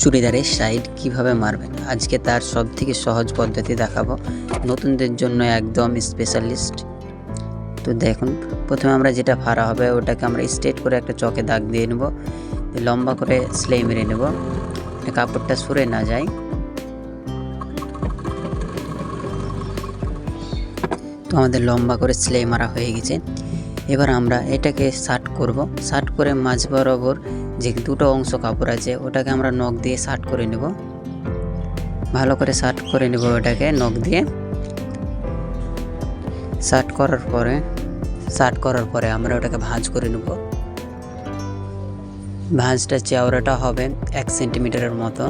চুড়িদারের সাইড কীভাবে মারবেন? আজকে তার সব থেকে সহজ পদ্ধতি দেখাবো। নতুনদের জন্য একদম স্পেশালিস্ট তো দেখুন, প্রথমে আমরা যেটা ফাড়া হবে, ওটাকে আমরা স্ট্রেট করে একটা চকে দাগ দিয়ে নেব। লম্বা করে সেলাই মেরে নেব। কাপড়টা সরে না যায়। তো আমাদের লম্বা করে সেলাই মারা হয়ে গেছে। এবার আমরা এটাকে শার্ট করব। শার্ট করে মাঝ বরাবর যে দুটো অংশ কাপড় আছে, ওটাকে আমরা নখ দিয়ে শার্ট করে নেব। ভালো করে শার্ট করে নেব ওটাকে নখ দিয়ে। শার্ট করার পরে শার্ট করার পরে আমরা ওটাকে ভাঁজ করে নেব। ভাঁজটা চেওড়াটা হবে এক সেন্টিমিটারের মতো।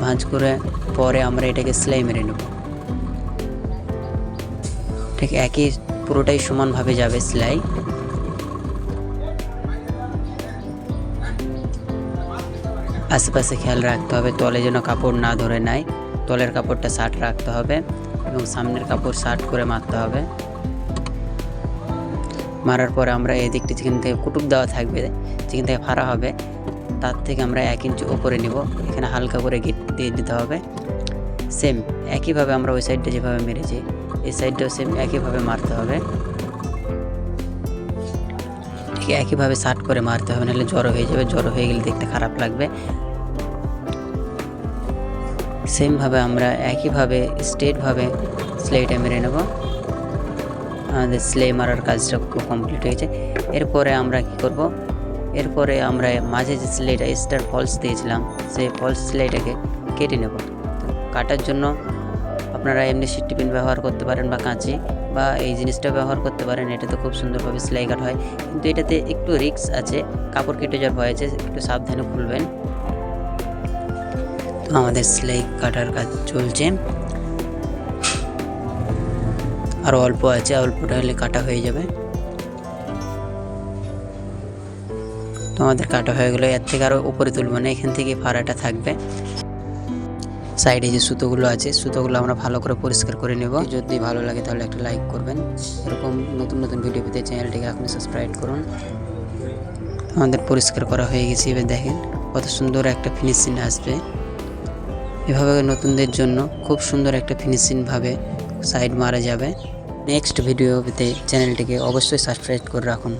ভাঁজ করে পরে আমরা এটাকে সেলাই মেরে নেব। ঠিক একই, পুরোটাই সমানভাবে যাবে সেলাই। আশেপাশে খেয়াল রাখতে হবে, তলে যেন কাপড় না ধরে নেয়। তলের কাপড়টা শার্ট রাখতে হবে এবং সামনের কাপড় শার্ট করে মারতে হবে। মারার পরে আমরা এই দিকটি যেখান থেকে কুটুক দেওয়া থাকবে, যেখান থেকে ফাড়া হবে, তার থেকে আমরা এক ইঞ্চি ওপরে নিব। এখানে হালকা করে গিট দিয়ে দিতে হবে। সেম একইভাবে আমরা ওই সাইডটা যেভাবে মেরেছি, এই সাইডটাও সেম একইভাবে মারতে হবে। ঠিক একইভাবে শার্ট করে মারতে হবে, নাহলে জড়ো হয়ে যাবে জড়ো হয়ে গেলে দেখতে খারাপ লাগবে। সেমভাবে আমরা একইভাবে স্ট্রেটভাবে স্লেটা মেরে নেব। আমাদের স্লে মারার কাজটা কমপ্লিট হয়েছে। এরপরে আমরা কি করব? এরপরে আমরা মাঝে যে স্লেটা, স্টার ফলস দিয়েছিলাম সেই ফলস স্লেটাকে কেটে নেব। কাটার জন্য আপনারা এমনি সিট টিফিন ব্যবহার করতে পারেন বা কাঁচি বা এই জিনিসটা ব্যবহার করতে পারেন। এটাতে খুব সুন্দরভাবে সেলাই কাট হয়। কিন্তু এটাতে একটু রিস্ক আছে, কাপড় কেটে যাওয়ার ভয় আছে, একটু সাবধানে খুলবেন। তো আমাদের সেলাই কাটার কাজ চলছে। আরও অল্প আছে, অল্পটা হলে কাটা হয়ে যাবে। তো আমাদের কাটা হয়ে গেলো। এর থেকে আরও উপরে তুলব না, এখান থেকে ফাড়াটা থাকবে। সাইডে যে সুতোগুলো আছে, সুতোগুলো আমরা ভালো করে পরিষ্কার করে নেব। যদি ভালো লাগে তাহলে একটা লাইক করবেন। এরকম নতুন নতুন ভিডিও পেতে চ্যানেলটিকে আপনি সাবস্ক্রাইব করুন। আমাদের পরিষ্কার করা হয়ে গেছে। এবার দেখেন কত সুন্দর একটা ফিনিশিং আসবে। এভাবে নতুনদের জন্য খুব সুন্দর একটা ফিনিশিংভাবে সাইড মারা যাবে। নেক্সট ভিডিও পেতে চ্যানেলটিকে অবশ্যই সাবস্ক্রাইব করে রাখুন।